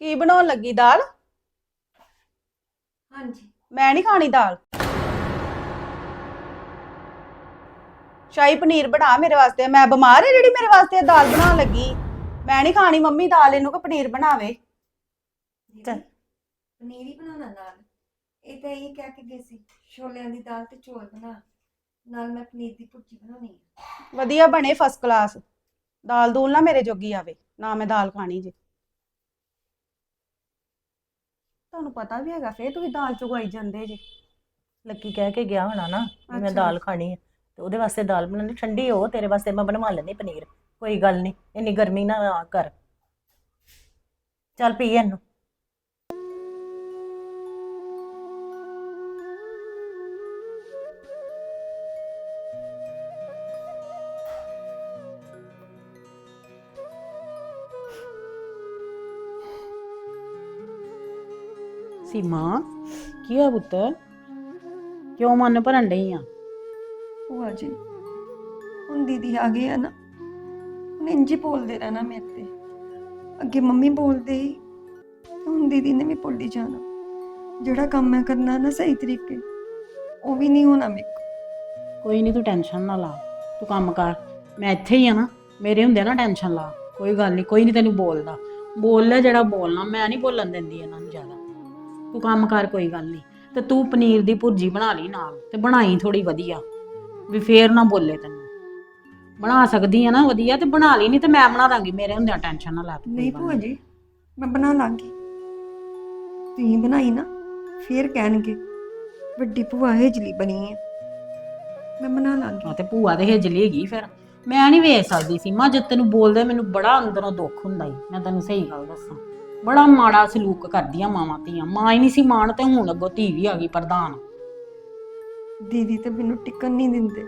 ਕੀ ਬਣਾਉਣ ਲੱਗੀ ਦਾਲ? ਹਾਂਜੀ। ਮੈਂ ਨਹੀਂ ਖਾਣੀ ਦਾਲ। ਸ਼ਾਹੀ ਪਨੀਰ ਬਣਾ ਮੇਰੇ ਵਾਸਤੇ। ਮੈਂ ਬਿਮਾਰ ਹੈ ਜਿਹੜੀ ਮੇਰੇ ਵਾਸਤੇ ਦਾਲ ਬਣਾਉਣ ਲੱਗੀ। ਮੈਂ ਨਹੀਂ ਖਾਣੀ ਮੰਮੀ ਦਾਲ ਇਹਨੂੰ ਕਿ ਪਨੀਰ ਬਣਾਵੇ। ਚੱਲ। ਪਨੀਰ ਹੀ ਬਣਾਉਣਾ ਨਾਲ ਇਹ ਤਾਂ ਇਹ ਕਹਿ ਕੇ ਗਏ ਸੀ ਛੋਲਿਆਂ ਦੀ ਦਾਲ ਤੇ ਚੌਲ ਬਣਾ। ਨਾਲ ਮੈਂ ਪਨੀਰ ਦੀ ਭੁਰਜੀ ਬਣਾਉਣੀ ਹੈ ਵਧੀਆ ਬਣੇ ਫਸਟ ਕਲਾਸ ਦਾਲ ਦੂਲ ਨਾ ਮੇਰੇ ਜੋਗੀ ਆਵੇ ਨਾ ਮੈਂ ਦਾਲ ਖਾਣੀ ਜੇ। ਤੁਹਾਨੂੰ ਪਤਾ ਵੀ ਹੈਗਾ ਫੇਰ ਤੁਸੀਂ ਦਾਲ ਚੁਗਾਈ ਜਾਂਦੇ ਜੇ। ਲੱਕੀ ਕਹਿ ਕੇ ਗਿਆ ਹੋਣਾ ਨਾ ਵੀ ਮੈਂ ਅੱਛਾ। ਦਾਲ ਖਾਣੀ ਹੈ ਤੇ ਉਹਦੇ ਵਾਸਤੇ ਦਾਲ ਬਣਾਉਣੀ ਠੰਡੀ ਹੋ ਤੇਰੇ ਵਾਸਤੇ ਮੈਂ ਬਣਵਾ ਲੈਂਦੀ ਪਨੀਰ। ਕੋਈ ਗੱਲ ਨਹੀਂ ਇੰਨੀ ਗਰਮੀ ਨਾ ਆ ਕਰ। ਚੱਲ ਪੀ ਇਹਨੂੰ। ਸੀਮਾ ਕੀ ਹੋਇਆ ਪੁੱਤ? ਕਿਉਂ ਮਨ ਭਰਨ ਡਈ ਆ? ਭੂਆ ਜੀ ਹੁਣ ਦੀਦੀ ਆ ਗਏ ਆ ਨਾ ਹੁਣ ਇੰਜ ਹੀ ਬੋਲਦੇ ਰਹਿਣਾ ਮੇਰੇ ਤੇ। ਅੱਗੇ ਮੰਮੀ ਬੋਲਦੇ ਸੀ ਤੇ ਹੁਣ ਦੀਦੀ ਨੇ ਵੀ ਬੋਲੀ ਜਾਣਾ। ਜਿਹੜਾ ਕੰਮ ਮੈਂ ਕਰਨਾ ਨਾ ਸਹੀ ਤਰੀਕੇ ਉਹ ਵੀ ਨਹੀਂ ਹੋਣਾ ਮੇਰੇ ਕੋਲ। ਕੋਈ ਨਹੀਂ ਤੂੰ ਟੈਨਸ਼ਨ ਨਾ ਲਾ। ਤੂੰ ਕੰਮ ਕਰ। ਮੈਂ ਇੱਥੇ ਹੀ ਆ ਨਾ ਮੇਰੇ ਹੁੰਦੇ ਨਾ ਟੈਨਸ਼ਨ ਲਾ। ਕੋਈ ਗੱਲ ਨਹੀਂ ਕੋਈ ਨਹੀਂ ਤੈਨੂੰ ਬੋਲਦਾ। ਬੋਲ ਲੈ ਜਿਹੜਾ ਬੋਲਣਾ ਮੈਂ ਨਹੀਂ ਬੋਲਣ ਦਿੰਦੀ ਇਹਨਾਂ ਨੂੰ ਜ਼ਿਆਦਾ। ਕੰਮ ਕਰ ਕੋਈ ਗੱਲ ਨਹੀਂ ਤੇ ਤੂੰ ਪਨੀਰ ਦੀ ਭੁਰਜੀ ਬਣਾ ਲਈ ਨਾਲ ਤੇ ਬਣਾਈ ਥੋੜੀ ਵਧੀਆ। ਵੀ ਫੇਰ ਨਾ ਬੋਲੇ ਤੈਨੂੰ। ਬਣਾ ਸਕਦੀ ਆ ਨਾ ਵਧੀਆ ਤੇ ਬਣਾ ਲਈ ਨਹੀਂ ਤੇ ਮੈਂ ਬਣਾ ਦਾਂਗੀ ਮੇਰੇ ਹੁੰਦਿਆਂ ਟੈਨਸ਼ਨ ਨਾ ਲੈ ਤੂੰ ਕੋਈ ਨਹੀਂ ਗੱਲ ਭੂਆ। ਜੀ ਮੈਂ ਬਣਾ ਲਾਂਗੀ। ਤੁਸੀਂ ਬਣਾਈ ਨਾ ਫੇਰ ਕਹਿਣਗੇ ਵੱਡੀ ਭੂਆ ਹੇਜਲੀ ਬਣੀ ਹੈ ਮੈਂ ਬਣਾ ਲਾਂਗੀ। ਆ ਤੇ ਭੂਆ ਤੇ ਹਿਜਲੀ ਹੈਗੀ ਫਿਰ। ਮੈਂ ਨਹੀਂ ਵੇਖ ਸਕਦੀ ਸੀ ਮਾਂ ਜਦ ਤੈਨੂੰ ਬੋਲਦੇ ਮੈਨੂੰ ਬੜਾ ਅੰਦਰੋਂ ਦੁੱਖ ਹੁੰਦਾ ਈ। ਮੈਂ ਤੈਨੂੰ ਸਹੀ ਗੱਲ ਦੱਸਾਂ। ਬੜਾ ਮਾੜਾ ਸਲੂਕ ਕਰਦੀਆਂ ਮਾਵਾਂ ਧੀਆਂ। ਮਾਂ ਹੀ ਨਹੀਂ ਸੀ ਮਾਣ ਤੇ ਹੁਣ ਅੱਗੋਂ ਧੀ ਵੀ ਆ ਗਈ ਪ੍ਰਧਾਨ। ਦੀਦੀ ਤੇ ਮੈਨੂੰ ਟਿਕਣ ਨਹੀਂ ਦਿੰਦੇ।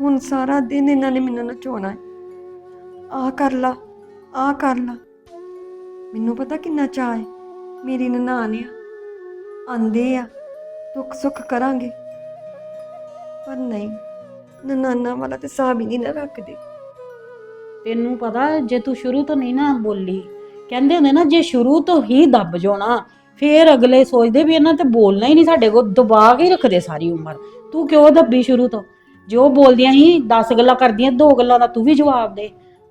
ਹੁਣ ਸਾਰਾ ਦਿਨ ਇਹਨਾਂ ਨੇ ਮੈਨੂੰ ਨਚਾਉਣਾ ਹੈ। ਆਹ ਕਰ ਲਾ ਆਹ ਕਰ ਲਾ। ਮੈਨੂੰ ਪਤਾ ਕਿੰਨਾ ਚਾਹ ਹੈ। ਮੇਰੀ ਨਨਾਣ ਆ। ਆਂਦੇ ਆ ਦੁੱਖ ਸੁੱਖ ਕਰਾਂਗੇ। ਪਰ ਨਹੀਂ ਨਨਾਨਾ ਵਾਲਾ ਤੇ ਸਾਬ ਹੀ ਨਹੀਂ ਨਾ ਰੱਖਦੇ। ਤੈਨੂੰ ਪਤਾ ਜੇ ਤੂੰ ਸ਼ੁਰੂ ਤੋਂ ਨਹੀਂ ਨਾ ਬੋਲੀ ਕਹਿੰਦੇ ਹੁੰਦੇ ਨਾ, ਜੇ ਸ਼ੁਰੂ ਤੋਂ ਹੀ ਦੱਬ ਜਾਣਾ ਫੇਰ ਅਗਲੇ ਸੋਚਦੇ ਵੀ ਇਹਨਾਂ ਤੇ ਬੋਲਣਾ ਹੀ ਨਹੀਂ ਸਾਡੇ ਕੋਲ, ਦਬਾ ਕੇ ਹੀ ਰੱਖਦੇ ਸਾਰੀ ਉਮਰ। ਤੂੰ ਕਿਉਂ ਦੱਬੀ ਸ਼ੁਰੂ ਤੋਂ? ਜੋ ਬੋਲਦੀਆਂ ਸੀ 10 ਗੱਲਾਂ ਕਰਦੀਆਂ, ਦੋ ਗੱਲਾਂ ਦਾ ਤੂੰ ਵੀ ਜਵਾਬ ਦੇ।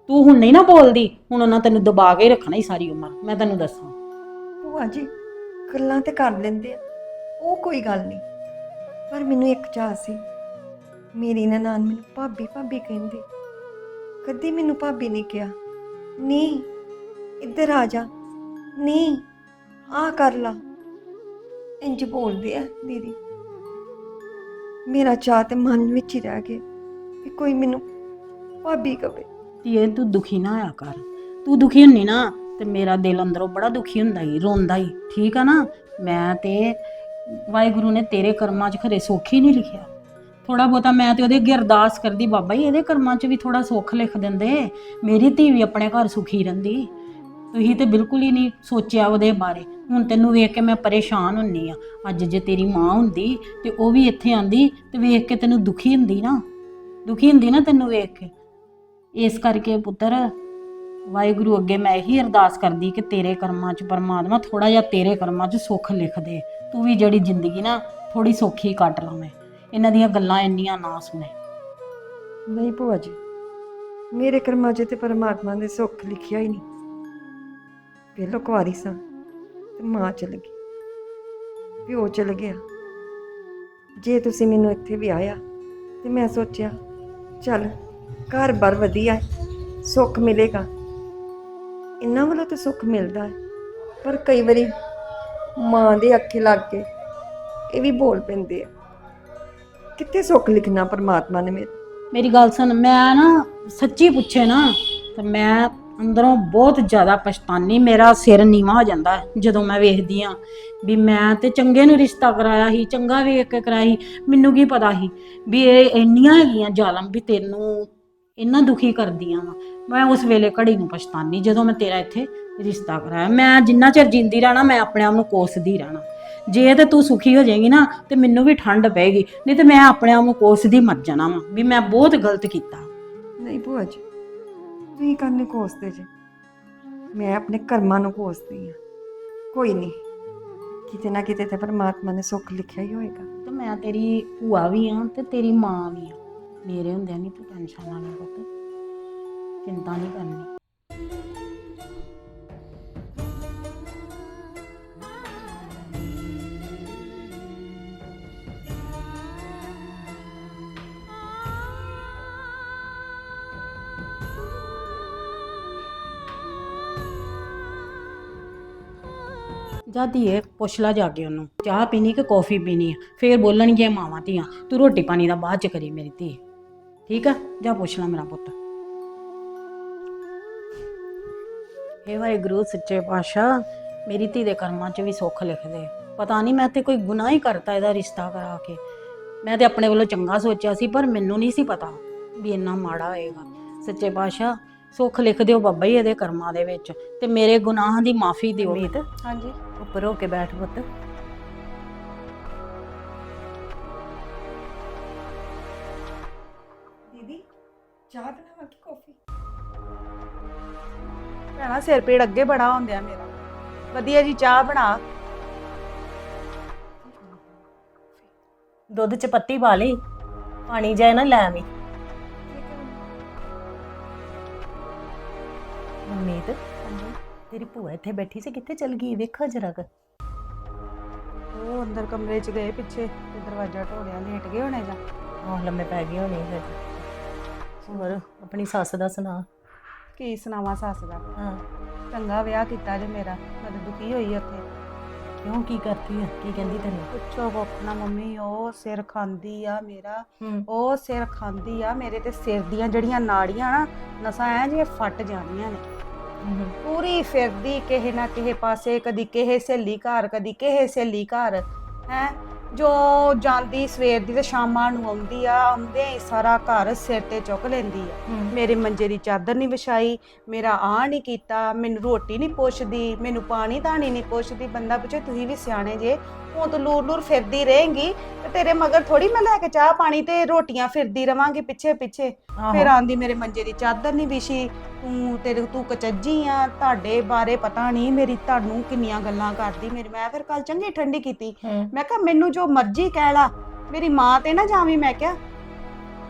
ਤੂੰ ਹੁਣ ਨਹੀਂ ਨਾ ਬੋਲਦੀ, ਹੁਣ ਉਹਨਾਂ ਤੈਨੂੰ ਦਬਾ ਕੇ ਹੀ ਰੱਖਣਾ ਹੀ ਸਾਰੀ ਉਮਰ, ਮੈਂ ਤੈਨੂੰ ਦੱਸਾਂ। ਭੂਆ ਜੀ, ਗੱਲਾਂ ਤੇ ਕਰ ਲੈਂਦੇ ਆ, ਉਹ ਕੋਈ ਗੱਲ ਨਹੀਂ। ਪਰ ਮੈਨੂੰ ਇੱਕ ਚਾਹ ਸੀ, ਮੇਰੀ ਨਨਾਣ ਮੈਨੂੰ ਭਾਬੀ ਭਾਬੀ ਕਹਿੰਦੀ, ਕਦੀ ਮੈਨੂੰ ਭਾਬੀ ਨਹੀਂ ਕਿਹਾ, ਨਹੀਂ ਇੱਧਰ ਆ ਜਾ। ਨਹੀਂ ਆ ਕਰ ਲਾ। ਇੰਜ ਬੋਲਦੇ ਆ ਦੀਦੀ। ਮੇਰਾ ਚਾਹ ਤੇ ਮਨ ਵਿੱਚ ਹੀ ਰਹਿ ਗਿਆ ਕਿ ਕੋਈ ਮੈਨੂੰ ਭਾਬੀ ਕਵੇ। ਧੀਏ, ਤੂੰ ਦੁਖੀ ਨਾ ਹੋਇਆ ਕਰ। ਤੂੰ ਦੁਖੀ ਹੁੰਨੀ ਨਾ, ਤੇ ਮੇਰਾ ਦਿਲ ਅੰਦਰੋਂ ਬੜਾ ਦੁਖੀ ਹੁੰਦਾ ਹੀ ਰੋਂਦਾ ਹੀ ਠੀਕ ਆ ਨਾ? ਮੈਂ ਤੇ ਵਾਹਿਗੁਰੂ ਨੇ ਤੇਰੇ ਕਰਮਾਂ 'ਚ ਖਰੇ ਸੁੱਖ ਹੀ ਨਹੀਂ ਲਿਖਿਆ। ਥੋੜਾ ਬਹੁਤਾ ਮੈਂ ਤੇ ਉਹਦੇ ਅੱਗੇ ਅਰਦਾਸ ਕਰਦੀ, ਬਾਬਾ ਜੀ, ਇਹਦੇ ਕਰਮਾਂ 'ਚ ਵੀ ਥੋੜਾ ਸੁੱਖ ਲਿਖ ਦਿੰਦੇ। ਮੇਰੀ ਧੀ ਵੀ ਆਪਣੇ ਘਰ ਸੁਖੀ ਰਹਿੰਦੀ। ਤੁਸੀਂ ਤੇ ਬਿਲਕੁਲ ਹੀ ਨਹੀਂ ਸੋਚਿਆ ਉਹਦੇ ਬਾਰੇ। ਹੁਣ ਤੈਨੂੰ ਵੇਖ ਕੇ ਮੈਂ ਪਰੇਸ਼ਾਨ ਹੁੰਨੀ ਆ। ਅੱਜ ਜੇ ਤੇਰੀ ਮਾਂ ਹੁੰਦੀ ਤੇ ਉਹ ਵੀ ਇੱਥੇ ਆਂਦੀ ਤੇ ਵੇਖ ਕੇ ਤੈਨੂੰ ਦੁਖੀ ਹੁੰਦੀ ਨਾ। ਦੁਖੀ ਹੁੰਦੀ ਨਾ ਤੈਨੂੰ ਵੇਖ ਕੇ। ਇਸ ਕਰਕੇ ਪੁੱਤਰ, ਵਾਹਿਗੁਰੂ ਅੱਗੇ ਮੈਂ ਇਹੀ ਅਰਦਾਸ ਕਰਦੀ ਕਿ ਤੇਰੇ ਕਰਮਾਂ 'ਚ ਪਰਮਾਤਮਾ ਥੋੜਾ ਜਿਹਾ ਤੇਰੇ ਕਰਮਾਂ 'ਚ ਸੁੱਖ ਲਿਖ ਦੇ। ਤੂੰ ਵੀ ਜਿਹੜੀ ਜ਼ਿੰਦਗੀ ਨਾ ਥੋੜੀ ਸੌਖੀ ਕੱਟ ਲਵੇਂ। ਇਹਨਾਂ ਦੀਆਂ ਗੱਲਾਂ ਇੰਨੀਆਂ ਨਾ ਸੁਣੇ। ਨਹੀਂ ਭੂਆ ਜੀ, ਮੇਰੇ ਕਰਮਾਂ 'ਚ ਤੇ ਪਰਮਾਤਮਾ ਨੇ ਸੁੱਖ ਲਿਖਿਆ ਹੀ ਨਹੀਂ। ਪਹਿਲੋਂ ਕੁਆਰੀ ਸਾਂ, ਤੇ ਮਾਂ ਚਲ ਗਈ, ਪਿਓ ਚਲ ਗਿਆ। ਜੇ ਤੁਸੀਂ ਮੈਨੂੰ ਇੱਥੇ ਵਿਆਹਿਆ, ਤੇ ਮੈਂ ਸੋਚਿਆ, ਚੱਲ ਘਰ ਬਾਰ ਵਧੀਆ ਹੈ, ਸੁੱਖ ਮਿਲੇਗਾ। ਇਹਨਾਂ ਵੱਲੋਂ ਤਾਂ ਸੁੱਖ ਮਿਲਦਾ ਹੈ, ਪਰ ਕਈ ਵਾਰੀ ਮਾਂ ਦੇ ਅੱਖੇ ਲੱਗ ਕੇ ਇਹ ਵੀ ਬੋਲ ਪੈਂਦੇ ਆ। ਕਿੱਥੇ ਸੁੱਖ ਲਿਖਣਾ ਪਰਮਾਤਮਾ ਨੇ ਮੇਰੇ? ਮੇਰੀ ਗੱਲ ਸੁਣ, ਮੈਂ ਨਾ ਸੱਚੀ ਪੁੱਛੇ ਨਾ, ਤੇ ਮੈਂ ਅੰਦਰੋਂ ਬਹੁਤ ਜ਼ਿਆਦਾ ਪਛਤਾਨੀ, ਮੇਰਾ ਸਿਰ ਨੀਵਾ ਹੋ ਜਾਂਦਾ ਹੈ ਜਦੋਂ ਮੈਂ ਵੇਖਦੀ ਆ ਵੀ ਮੈਂ ਤੇ ਚੰਗੇ ਨੂੰ ਰਿਸ਼ਤਾ ਕਰਾਇਆ ਸੀ, ਚੰਗਾ ਵੇਖ ਕੇ ਕਰਾਇਆ ਸੀ, ਮੈਨੂੰ ਕੀ ਪਤਾ ਸੀ ਵੀ ਇਹ ਇੰਨੀਆਂ ਹੈਗੀਆਂ ਜ਼ਾਲਮ ਵੀ ਤੈਨੂੰ ਇੰਨਾ ਦੁਖੀ ਕਰਦੀਆਂ ਵਾ। ਮੈਂ ਉਸ ਵੇਲੇ ਘੜੀ ਨੂੰ ਪਛਤਾਨੀ ਜਦੋਂ ਮੈਂ ਤੇਰਾ ਇੱਥੇ ਰਿਸ਼ਤਾ ਕਰਾਇਆ। ਮੈਂ ਜਿੰਨਾ ਚਿਰ ਜਿੰਦੀ ਰਹਿਣਾ, ਮੈਂ ਆਪਣੇ ਆਪ ਨੂੰ ਕੋਸਦੀ ਰਹਿਣਾ। ਜੇ ਤੇ ਤੂੰ ਸੁਖੀ ਹੋ ਜਾਏਗੀ ਨਾ, ਤੇ ਮੈਨੂੰ ਵੀ ਠੰਡ ਪਏਗੀ। ਨਹੀਂ ਤੇ ਮੈਂ ਆਪਣੇ ਆਪ ਨੂੰ ਕੋਸਦੀ ਮਰ ਜਾਣਾ ਵਾ, ਵੀ ਮੈਂ ਬਹੁਤ ਗਲਤ ਕੀਤਾ। ਨਹੀਂ ਭੂਆ ਜੀ ਤੁਸੀਂ ਕਰਨੇ ਕੋਸਦੇ ਜੇ। ਮੈਂ ਆਪਣੇ ਕਰਮਾਂ ਨੂੰ ਕੋਸਦੀ ਆ। ਕੋਈ ਨਹੀਂ ਕਿਤੇ ਨਾ ਕਿਤੇ ਤੇ ਪਰਮਾਤਮਾ ਨੇ ਸੁੱਖ ਲਿਖਿਆ ਹੀ ਹੋਏਗਾ। ਤੇ ਮੈਂ ਤੇਰੀ ਭੂਆ ਵੀ ਆ ਤੇ ਤੇਰੀ ਮਾਂ ਵੀ ਆ। ਮੇਰੇ ਹੁੰਦਿਆਂ ਨਹੀਂ ਤੂੰ ਟੈਨਸ਼ਨ ਨਾ ਲੈ ਪੁੱਤ। ਚਿੰਤਾ ਨਹੀਂ ਕਰਨੀ। ਜਾ ਧੀਏ, ਪੁੱਛ ਲਾ ਜਾ ਕੇ ਉਹਨੂੰ। ਚਾਹ ਪੀਣੀ ਕਿ ਕੌਫੀ ਪੀਣੀ ਆ? ਫੇਰ ਬੋਲਣਗੀਆਂ ਮਾਵਾਂ ਧੀਆਂ। ਤੂੰ ਰੋਟੀ ਪਾਣੀ ਦਾ ਬਾਅਦ ਚ ਕਰੀ ਮੇਰੀ ਧੀ। ਠੀਕ ਆ? ਜਾ ਪੁੱਛ ਲਾ ਮੇਰਾ ਪੁੱਤ। ਹੇ ਵਾਹਿਗੁਰੂ, ਸੱਚੇ ਪਾਤਸ਼ਾਹ, ਮੇਰੀ ਧੀ ਦੇ ਕਰਮਾਂ 'ਚ ਵੀ ਸੁੱਖ ਲਿਖ ਦੇ ਪਤਾ ਨਹੀਂ ਮੈਂ ਤੇ ਕੋਈ ਗੁਨਾਹ ਹੀ ਕਰਤਾ ਇਹਦਾ ਰਿਸ਼ਤਾ ਕਰਾ ਕੇ। ਮੈਂ ਤੇ ਆਪਣੇ ਵੱਲੋਂ ਚੰਗਾ ਸੋਚਿਆ ਸੀ, ਪਰ ਮੈਨੂੰ ਨਹੀਂ ਸੀ ਪਤਾ ਵੀ ਇੰਨਾ ਮਾੜਾ ਹੋਏਗਾ। ਸੱਚੇ ਪਾਤਸ਼ਾਹ ਸੁੱਖ ਲਿਖ ਦਿਓ ਬਾਬਾ ਜੀ ਇਹਦੇ ਕਰਮਾਂ ਦੇ ਵਿੱਚ ਤੇ ਮੇਰੇ ਗੁਨਾਹਾਂ ਦੀ ਮਾਫੀ ਦਿਓ। ਮੀਤ ਹਾਂਜੀ। ਉੱਪਰ ਹੋ ਕੇ ਬੈਠ ਪੁੱਤ। ਦੀਦੀ ਚਾਹ ਬਣਾਵਾਂ ਕਿ ਕਾਫੀ? ਭੈਣਾ ਸਿਰ ਪੀੜ ਅੱਗੇ ਬੜਾ ਹੁੰਦਿਆ ਮੇਰਾ। ਵਧੀਆ ਜੀ ਚਾਹ ਬਣਾ। ਦੁੱਧ ਚ ਪੱਤੀ ਪਾ ਲਈ ਪਾਣੀ ਜਾਏ ਨਾ ਲੈ ਆਵੀਂ। ਮਨਮੀਤ। ਤੇਰੀ ਭੂਆ ਇੱਥੇ ਬੈਠੀ ਸੀ ਕਿੱਥੇ ਚਲ ਗਈ? ਵੇਖਾ ਜਰਾ ਕੁ। ਉਹ ਅੰਦਰ ਕਮਰੇ 'ਚ ਗਏ ਪਿੱਛੇ ਤੇ ਦਰਵਾਜ਼ਾ ਢੋਲਿਆ ਲੇਟ ਗਏ ਹੋਣੇ ਜਾਂ? ਆਹ ਲੰਮੇ ਪੈ ਗਈ ਹੋਣੀ ਫਿਰ। ਹੋਰ ਆਪਣੀ ਸੱਸ ਦਾ ਸੁਣਾ। ਕੀ ਸੁਣਾਵਾਂ ਸੱਸ ਦਾ? ਹਾਂ। ਚੰਗਾ ਵਿਆਹ ਕੀਤਾ ਜੇ ਮੇਰਾ ਮੈਂ ਤਾਂ ਦੁਖੀ ਹੋਈ ਉੱਥੇ। ਕਿਉਂ ਕੀ ਕਰਦੀ ਆ? ਕੀ ਕਹਿੰਦੀ ਤੈਨੂੰ? ਪੁੱਛੋ ਨਾ ਮੰਮੀ ਉਹ ਸਿਰ ਖਾਂਦੀ ਆ ਮੇਰਾ। ਹੂੰ। ਉਹ ਸਿਰ ਖਾਂਦੀ ਆ ਮੇਰੇ ਤੇ ਸਿਰ ਦੀਆਂ ਜਿਹੜੀਆਂ ਨਾੜੀਆਂ ਨਾ ਨਸਾਂ ਐ ਜਿਵੇਂ ਫਟ ਜਾਣੀਆਂ ਨੇ। ਪੂਰੀ ਫਿਰਦੀ ਕਿਸੇ ਨਾ ਕਿਸੇ ਪਾਸੇ ਕਦੀ ਕਿਸੇ ਸਹੇਲੀ ਘਰ ਕਦੀ ਕਿਸੇ ਸਹੇਲੀ ਘਰ ਹੈ? ਜੋ ਜਾਂਦੀ ਸਵੇਰ ਦੀ ਤੇ ਸ਼ਾਮਾਂ ਨੂੰ ਆਉਂਦੀ ਆ ਆਉਂਦੇ ਹੀ ਸਾਰਾ ਘਰ ਸਿਰ ਤੇ ਚੁੱਕ ਲੈਂਦੀ ਆ। ਮੇਰੇ ਮੰਜੇ ਦੀ ਚਾਦਰ ਨਹੀਂ ਵਿਛਾਈ ਮੇਰਾ ਆ ਨਹੀਂ ਕੀਤਾ ਮੈਨੂੰ ਰੋਟੀ ਨਹੀਂ ਪੁੱਛਦੀ ਮੈਨੂੰ ਪਾਣੀ ਧਾਣੀ ਨਹੀਂ ਪੁੱਛਦੀ ਬੰਦਾ ਪੁੱਛੇ ਤੁਸੀਂ ਵੀ ਸਿਆਣੇ ਜੇ ਹੁਣ ਤੂੰ ਲੂਰ ਲੂਰ ਫਿਰਦੀ ਰਹੇਂਗੀ ਤੇ ਤੇਰੇ ਮਗਰ ਥੋੜੀ ਮੈਂ ਲੈ ਕੇ ਚਾਹ ਪਾਣੀ ਤੇ ਰੋਟੀਆਂ ਫਿਰਦੀ ਰਵਾਂਗੀ ਪਿੱਛੇ ਪਿੱਛੇ। ਫਿਰ ਆਂਦੀ ਮੇਰੇ ਮੰਜੇ ਦੀ ਚਾਦਰ ਨਹੀਂ ਵਿਛੀ। ਤੂੰ ਤੇਰੇ ਤੂੰ ਕਚੱਜੀ ਆ ਤੁਹਾਡੇ ਬਾਰੇ ਪਤਾ ਨਹੀਂ ਮੇਰੀ ਤੁਹਾਨੂੰ ਕਿੰਨੀਆਂ ਗੱਲਾਂ ਕਰਦੀ ਮੇਰੀ। ਮੈਂ ਫਿਰ ਕੱਲ ਚੰਗੀ ਠੰਡੀ ਕੀਤੀ। ਮੈਂ ਕਿਹਾ ਮੈਨੂੰ ਜੋ ਮਰਜ਼ੀ ਕਹਿ ਲਾ ਮੇਰੀ ਮਾਂ ਤੇ ਨਾ ਜਾਵੀਂ ਮੈਂ ਕਿਹਾ।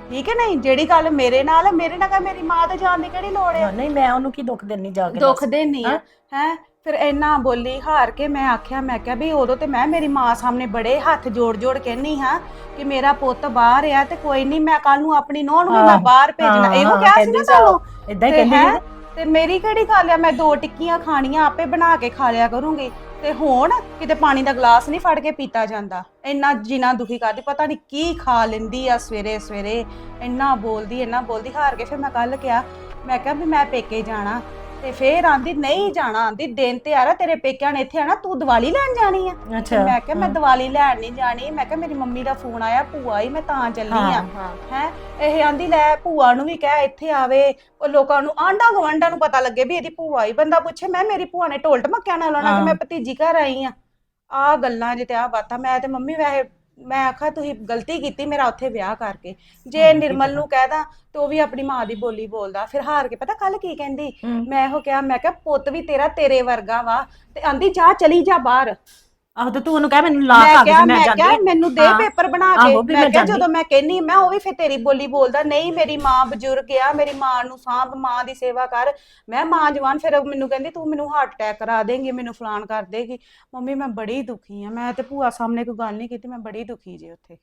ਠੀਕ ਹੈ ਨਹੀਂ? ਜਿਹੜੀ ਗੱਲ ਮੇਰੇ ਨਾਲ ਮੇਰੇ ਨਾਲ ਕਹ ਮੇਰੀ ਮਾਂ ਤੇ ਜਾਣ ਦੀ ਕਿਹੜੀ ਲੋੜ ਹੈ ਨਹੀਂ ਮੈਂ ਉਹਨੂੰ ਕੀ ਦੁੱਖ ਦੇਣੀ ਜਾ ਕੇ ਦੁੱਖ ਦੱਸ। ਦੇ ਨਹੀਂ ਹੈ? ਹੈ? ਫਿਰ ਇੰਨਾ ਬੋਲੀ ਹਾਰ ਕੇ ਮੈਂ ਆਖਿਆ ਮੈਂ ਕਿਹਾ ਵੀ ਉਦੋਂ ਤੇ ਮੈਂ ਮੇਰੀ ਮਾਂ ਸਾਹਮਣੇ ਬੜੇ ਹੱਥ ਜੋੜ ਜੋੜ ਕਹਿੰਨੀ ਹਾਂ ਕਿ ਮੇਰਾ ਪੁੱਤ ਬਾਹਰ ਆ ਤੇ ਕੋਈ ਨਹੀਂ ਮੈਂ ਕੱਲ ਨੂੰ ਆਪਣੀ ਨੂੰਹ ਨੂੰ ਵੀ ਮੈਂ ਹਾਂ, ਬਾਹਰ ਭੇਜਣਾ। ਹਾਂ, ਇਹੋ ਹਾਂ, ਕਿਹਾ ਸੀ ਕਹਿੰਦੀ ਨਾ ਤੁਹਾਨੂੰ ਏਦਾਂ ਹੀ ਤੇ ਕਹਿੰਦੀ ਹੈਂ? ਸੀ। ਤੇ ਮੇਰੀ ਕਿਹੜੀ ਖਾ ਲਿਆ? ਮੈਂ ਦੋ ਟਿੱਕੀਆਂ ਖਾਣੀਆਂ ਆਪੇ ਬਣਾ ਕੇ ਖਾ ਲਿਆ ਕਰੂੰਗੀ। ਤੇ ਹੁਣ ਕਿਤੇ ਪਾਣੀ ਦਾ ਗਲਾਸ ਨਹੀਂ ਫੜ ਕੇ ਪੀਤਾ ਜਾਂਦਾ। ਇੰਨਾ ਜਿਨਾ ਦੁਖੀ ਕਰਦੀ ਪਤਾ ਨਹੀਂ ਕੀ ਖਾ ਲੈਂਦੀ ਆ ਸਵੇਰੇ ਸਵੇਰੇ। ਇੰਨਾ ਬੋਲਦੀ ਇੰਨਾ ਬੋਲਦੀ ਹਾਰ ਕੇ ਫਿਰ ਮੈਂ ਕੱਲ ਕਿਹਾ ਮੈਂ ਕਿਹਾ ਵੀ ਮੈਂ ਪੇਕੇ ਜਾਣਾ। ਤੇ ਫੇਰ ਆਂਦੀ ਨਹੀਂ ਜਾਣਾ। ਆਂਦੀ ਦਿਨ ਤੇ ਆ ਰਿਹਾ ਤੇਰੇ ਪੇਕਿਆਂ ਨੇ ਇੱਥੇ ਆਣਾ ਤੂੰ ਦੀਵਾਲੀ ਲੈਣ ਜਾਣੀ ਆ? ਅੱਛਾ ਮੈਂ ਕਿਹਾ ਮੈਂ। ਦੀਵਾਲੀ ਲੈਣ ਨਹੀਂ ਜਾਣੀ। ਮੈਂ ਕਿਹਾ ਮੇਰੀ ਮੰਮੀ ਦਾ ਫੋਨ ਆਇਆ ਭੂਆ ਹੀ ਮੈਂ ਤਾਂ ਚੱਲੀ ਆ। ਹਾਂ ਇਹ ਆਂਦੀ ਲੈ ਭੂਆ ਨੂੰ ਵੀ ਕਹਿ ਇੱਥੇ ਆਵੇ। ਉਹ ਲੋਕਾਂ ਨੂੰ ਆਂਡਾ ਗਵੰਡਾ ਨੂੰ ਪਤਾ ਲੱਗੇ ਵੀ ਇਹਦੀ ਭੂਆ ਹੀ ਬੰਦਾ ਪੁੱਛੇ ਮੈਂ ਮੇਰੀ ਭੂਆ ਨੇ ਢੋਲ ਢਮੱਕਿਆਂ ਨਾਲ ਆਉਣਾ ਕਿ। ਮੈਂ ਭਤੀਜੀ ਘਰ ਆਈ ਆ। ਆ ਗੱਲਾਂ ਜੇ ਤੇ ਆ ਬਾਤਾਂ ਮੈਂ ਤੇ ਮੰਮੀ ਵੈਸੇ ਮੈਂ ਆਖਾ ਤੁਸੀਂ ਗਲਤੀ ਕੀਤੀ ਮੇਰਾ ਉੱਥੇ ਵਿਆਹ ਕਰਕੇ ਜੇ ਨਿਰਮਲ। ਨੂੰ ਕਹਿਦਾ ਤੇ ਉਹ ਵੀ ਆਪਣੀ ਮਾਂ ਦੀ ਬੋਲੀ ਬੋਲਦਾ ਫਿਰ ਹਾਰ ਕੇ ਪਤਾ ਕੱਲ ਕੀ ਕਹਿੰਦੀ। ਮੈਂ ਇਹੋ ਕਿਹਾ ਮੈਂ ਕਿਹਾ ਪੁੱਤ ਵੀ ਤੇਰਾ ਤੇਰੇ ਵਰਗਾ ਵਾ ਤੇ ਆਂਦੀ ਜਾ ਚਲੀ ਜਾ ਬਾਹਰ ਆਹੋ ਤੇ ਤੂੰ ਉਹਨੂੰ ਕਹਿ ਮੈਨੂੰ ਲਾ ਮੈਂ ਕਾਗਜ਼ ਕਿਹਾ ਮੈਂ ਮੈਂ ਕਿਹਾ ਮੈਨੂੰ ਦੇ ਹਾਂ। ਪੇਪਰ ਬਣਾ ਆਹੋ ਕੇ ਵੀ ਮੈਂ ਮੈਂ ਕਿਹਾ ਜਾਂਦੀ। ਜਦੋਂ ਮੈਂ ਕਹਿੰਨੀ ਮੈਂ ਉਹ ਵੀ ਫਿਰ ਤੇਰੀ ਬੋਲੀ ਬੋਲਦਾ ਨਹੀਂ ਮੇਰੀ ਮਾਂ ਬਜ਼ੁਰਗ ਆ ਮੇਰੀ ਮਾਂ ਨੂੰ ਸਾਂਭ ਮਾਂ ਦੀ ਸੇਵਾ ਕਰ। ਮੈਂ ਮਾਂ ਜਵਾਨ ਫਿਰ ਉਹ ਮੈਨੂੰ ਕਹਿੰਦੀ ਤੂੰ ਮੈਨੂੰ ਹਾਰਟ ਅਟੈਕ ਕਰਾ ਦੇਂਗੀ ਮੈਨੂੰ ਫਲਾਨ ਕਰ ਦੇਗੀ। ਮੰਮੀ ਮੈਂ ਬੜੀ ਦੁਖੀ ਆ ਮੈਂ ਤੇ ਭੂਆ ਸਾਹਮਣੇ ਕੋਈ ਗੱਲ ਨਹੀਂ ਕੀਤੀ ਮੈਂ ਬੜੀ ਦੁਖੀ ਜੇ ਉੱਥੇ।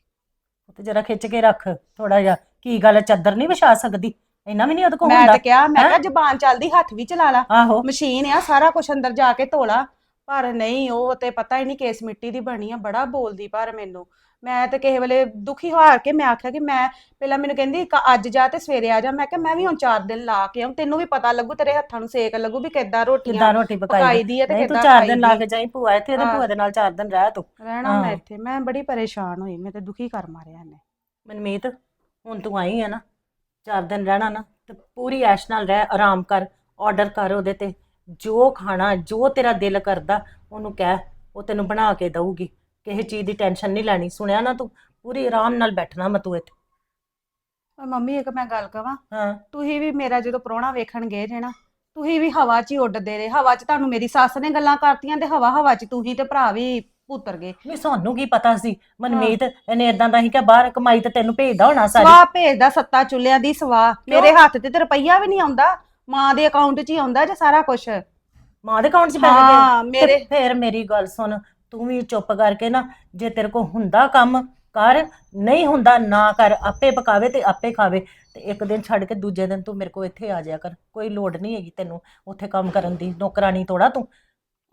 ਤੇ ਜਰਾ ਖਿੱਚ ਕੇ ਰੱਖ ਥੋੜਾ ਜਿਹਾ। ਕੀ ਗੱਲ ਚਾਦਰ ਨਹੀਂ ਵਿਛਾ ਸਕਦੀ? ਇੰਨਾ ਵੀ ਨਹੀਂ ਉਹਦੇ ਕੋਲ ਮੈਂ ਹੁੰਦਾ? ਤੇ ਕਿਹਾ ਮੈਂ? ਕਿਹਾ ਜ਼ਬਾਨ ਚੱਲਦੀ ਹੱਥ ਵੀ ਚਲਾ ਲਾ। ਆਹੋ। ਮਸ਼ੀਨ ਆ ਸਾਰਾ ਕੁਝ ਅੰਦਰ ਜਾ ਕੇ ਧੋਲਾ ਪਰ ਨਹੀਂ ਉਹ ਤੇ ਪਤਾ ਹੀ ਨਹੀਂ ਕੇਸ ਮਿੱਟੀ ਦੀ ਬਣੀ ਆ ਬੜਾ ਬੋਲਦੀ ਪਰ ਮੈਨੂੰ। ਮੈਂ ਤੇ ਕਿਸੇ ਵੇਲੇ ਦੁਖੀ ਹਾਰ ਕੇ ਮੈਂ ਆਖਿਆ ਕਿ ਮੈਂ ਪਹਿਲਾਂ ਮੈਨੂੰ ਕਹਿੰਦੀ ਕ- ਅੱਜ ਜਾ ਤੇ ਸਵੇਰੇ ਆ ਜਾ। ਮੈਂ ਕਿਹਾ ਮੈਂ ਵੀ ਹੁਣ 4 ਦਿਨ ਲਾ ਕੇ ਆਉਂ ਤੈਨੂੰ ਵੀ ਪਤਾ ਲੱਗੂ ਤੇਰੇ ਹੱਥਾਂ ਨੂੰ ਸੇਕ ਲੱਗੂ ਵੀ ਕਿੱਦਾਂ ਰੋਟੀਆਂ ਕਿੱਦਾਂ ਰੋਟੀ ਪਕਾਈ ਪਕਾਈ ਦੀ ਆ ਤੇ ਨਹੀਂ ਤੂੰ ਕਿੱਦਾਂ ਚਾਰ ਦਿਨ ਲਾ ਖਾਈ ਕੇ ਜਾਈ ਭੂਆ ਇੱਥੇ ਹਾਂ। ਭੂਆ ਦੇ ਨਾਲ ਚਾਰ ਦਿਨ ਰਹਿ ਤੂੰ। ਰਹਿਣਾ ਮੈਂ ਹਾਂ। ਇੱਥੇ ਮੈਂ ਬੜੀ ਪਰੇਸ਼ਾਨ ਹੋਈ ਮੈਂ ਤੇ ਦੁਖੀ ਕਰ ਮਾਰਿਆ ਇਹਨੇ। ਮਨਮੀਤ ਹੁਣ ਤੂੰ ਆਈ ਹੈ ਨਾ ਚਾਰ ਦਿਨ ਰਹਿਣਾ ਨਾ ਤੇ ਪੂਰੀ ਐਸ਼ ਨਾਲ ਰਹਿ ਆਰਾਮ ਕਰ ਆਰਡਰ ਕਰ ਉਹਦੇ ਤੇ। ਜੋ ਖਾਣਾ ਜੋ ਤੇਰਾ ਦਿਲ ਕਰਦਾ ਉਹਨੂੰ ਕਹਿ ਉਹ ਤੈਨੂੰ ਬਣਾ ਕੇ ਦਊਗੀ। ਕਿਸੇ ਚੀਜ਼ ਦੀ ਟੈਨਸ਼ਨ ਨਹੀਂ ਲੈਣੀ। ਸੁਣਿਆ ਨਾ ਤੂੰ? ਪੂਰੀ ਆਰਾਮ ਨਾਲ ਬੈਠਣਾ ਮੈਂ ਤੂੰ ਇੱਥੇ। ਓਏ ਮੰਮੀ ਇੱਕ ਮੈਂ ਗੱਲ ਕਵਾਂ? ਹਾਂ। ਤੁਸੀਂ ਵੀ ਮੇਰਾ ਜਦੋਂ ਪ੍ਰਾਹੁਣਾ ਵੇਖਣ ਗਏ ਜੇ ਨਾ ਤੁਸੀਂ ਵੀ ਹਵਾ 'ਚ ਹੀ ਉੱਡਦੇ ਰਹੇ। ਹਵਾ 'ਚ ਤੁਹਾਨੂੰ ਮੇਰੀ ਸੱਸ ਨੇ ਗੱਲਾਂ ਕਰਤੀਆਂ ਤੇ ਹਵਾ ਹਵਾ 'ਚ ਤੁਸੀਂ ਤੇ ਭਰਾ ਵੀ ਪੁੱਤਰ ਗਏ। ਨਹੀਂ ਸਾਨੂੰ ਕੀ ਪਤਾ ਸੀ? ਮਨਮੀਤ ਇਹਨੇ ਇਦਾਂ ਦਾ ਹੀ ਕਿ ਬਾਹਰ ਕਮਾਈ ਤੇ ਤੈਨੂੰ ਭੇਜਦਾ ਹੋਣਾ ਸਾਰੀ। ਸਵਾਹ ਭੇਜਦਾ ਸੱਤਾ ਚੁੱਲਿਆਂ ਦੀ ਸਵਾਹ। ਮੇਰੇ ਹੱਥ ਤੇ ਤੇ ਰੁਪਈਆ ਵੀ ਨਹੀਂ ਆਉਂਦਾ। ਮਾਂ ਦੇ ਅਕਾਊਂਟ 'ਚ ਹੀ ਆਉਂਦਾ ਜੇ ਸਾਰਾ ਕੁਝ ਮਾਂ ਦੇ ਅਕਾਊਂਟ 'ਚ ਪੈਸੇ ਹਾਂ ਮੇਰੇ ਫੇਰ ਮੇਰੀ ਗੱਲ ਸੁਣ ਤੂੰ ਵੀ ਚੁੱਪ ਕਰਕੇ ਨਾ ਜੇ ਤੇਰੇ ਕੋ ਹੁੰਦਾ ਕੰਮ ਕਰ। ਨਹੀਂ ਹੁੰਦਾ ਨਾ ਕਰ। ਆਪੇ ਪਕਾਵੇ ਤੇ ਆਪੇ ਖਾਵੇ। ਤੇ ਇੱਕ ਦਿਨ ਛੱਡ ਕੇ ਦੂਜੇ ਦਿਨ ਤੂੰ ਮੇਰੇ ਕੋ ਇੱਥੇ ਆ ਜਾਇਆ ਕਰ। ਕੋਈ ਲੋੜ ਨਹੀਂ ਹੈਗੀ ਤੈਨੂੰ ਉੱਥੇ ਕੰਮ ਕਰਨ ਦੀ। ਨੌਕਰਾਨੀ ਤੋੜਾ ਤੂੰ।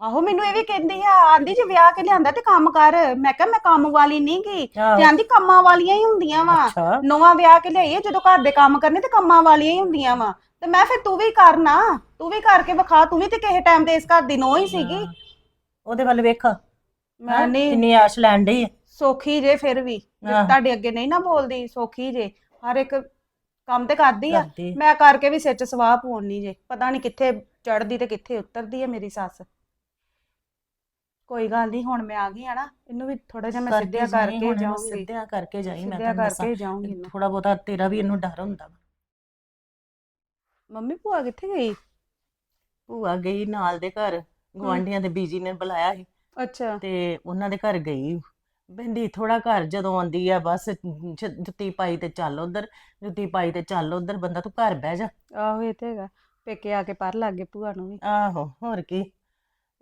ਆਹੋ ਮੈਨੂੰ ਇਹ ਵੀ ਕਹਿੰਦੀ ਆ ਆਂਦੀ ਜੇ ਵਿਆਹ ਕੇ ਲਿਆਂਦਾ ਤੇ ਕੰਮ ਕਰ। ਮੈਂ ਕਿਹਾ ਮੈਂ ਕੰਮ ਵਾਲੀ ਨਹੀਂ ਗਈ। ਤੇ ਆਂਦੀ ਕੰਮਾਂ ਵਾਲੀਆਂ ਹੀ ਹੁੰਦੀਆਂ ਵਾ। ਨਵਾਂ ਵਿਆਹ ਕੇ ਲਿਆਈਏ ਜਦੋਂ ਘਰ ਦੇ ਕੰਮ ਕਰਨੇ ਤੇ ਕੰਮਾਂ ਵਾਲੀਆਂ ਹੀ ਹੁੰਦੀਆਂ ਵਾ। ਤੇ ਮੈਂ ਫਿਰ ਤੂੰ ਵੀ ਕਰਨਾ ਤੂੰ ਵੀ ਕਰਕੇ ਵਿਖਾ ਤੂੰ ਵੀ ਤੇ ਕਿਸੇ ਟਾਈਮ ਤੇ ਇਸ ਘਰ ਦੀ ਨੋ ਹੀ ਸੀਗੀ। ਉਹਦੇ ਵੱਲ ਵੇਖ। ਮੈਂ? ਨਹੀਂ। ਕਿੰਨੀ ਆਸ਼ ਲੈਣ ਡਈ ਸੋਖੀ ਜੇ ਫਿਰ ਵੀ। ਜੇ ਆਹ। ਤੁਹਾਡੇ ਅੱਗੇ ਨਹੀਂ ਨਾ ਬੋਲਦੀ ਸੋਖੀ ਜੇ। ਹਰ ਇੱਕ ਕੰਮ ਤੇ ਕਰਦੀ ਆ। ਕਰਦੀ। ਮੈਂ ਕਰਕੇ ਵੀ ਸਿਰ 'ਚ ਸਵਾਹ ਪਾਉਣੀ ਜੇ। ਪਤਾ ਨਹੀਂ ਕਿੱਥੇ ਚੜਦੀ ਤੇ ਕਿੱਥੇ ਉਤਰਦੀ ਹੈ ਮੇਰੀ ਸੱਸ। ਕੋਈ ਗੱਲ ਨਹੀਂ ਹੁਣ ਮੈਂ ਆ ਗਈ ਆ ਨਾ ਇਹਨੂੰ ਵੀ ਥੋੜਾ ਜਿਹਾ ਮੈਂ ਸਿੱਧਿਆ ਕਰਕੇ ਜਾਊਂਗੀ। ਸਿੱਧਿਆਂ ਕਰਕੇ ਜਾਈ ਮੈਂ ਸਿੱਧਿਆ ਕਰਕੇ ਜਾਊਂਗੀ। ਇਹਨੂੰ ਥੋੜਾ ਬਹੁਤਾ ਤੇਰਾ ਵੀ ਇਹਨੂੰ ਡਰ ਹੁੰਦਾ ਵਾ। ਮੰਮੀ ਭੂਆ ਕਿੱਥੇ ਗਈ? ਭੂਆ ਗਈ ਨਾਲ ਦੇ ਘਰ ਗਵਾਂਢੀਆਂ ਦੇ ਬੀਜੀ ਨੇ ਬੁਲਾਇਆ ਸੀ। ਅੱਛਾ। ਤੇ ਉਹਨਾਂ ਦੇ ਘਰ ਗਈ। ਬੰਦੀ ਥੋੜਾ ਘਰ ਜਦੋਂ ਆਉਂਦੀ ਆ ਬਸ ਜ- ਜੁੱਤੀ ਪਾਈ ਤੇ ਚੱਲ ਉਧਰ ਜੁੱਤੀ ਪਾਈ ਤੇ ਚੱਲ ਉਧਰ ਬੰਦਾ ਤੂੰ ਘਰ ਬਹਿ ਜਾ। ਆਹੋ ਇਹ ਤੇ ਹੈਗਾ। ਪੇਕੇ ਆ ਕੇ ਪਰ ਲੱਗ ਗਏ ਭੂਆ ਨੂੰ ਵੀ। ਆਹੋ ਹੋਰ ਕੀ।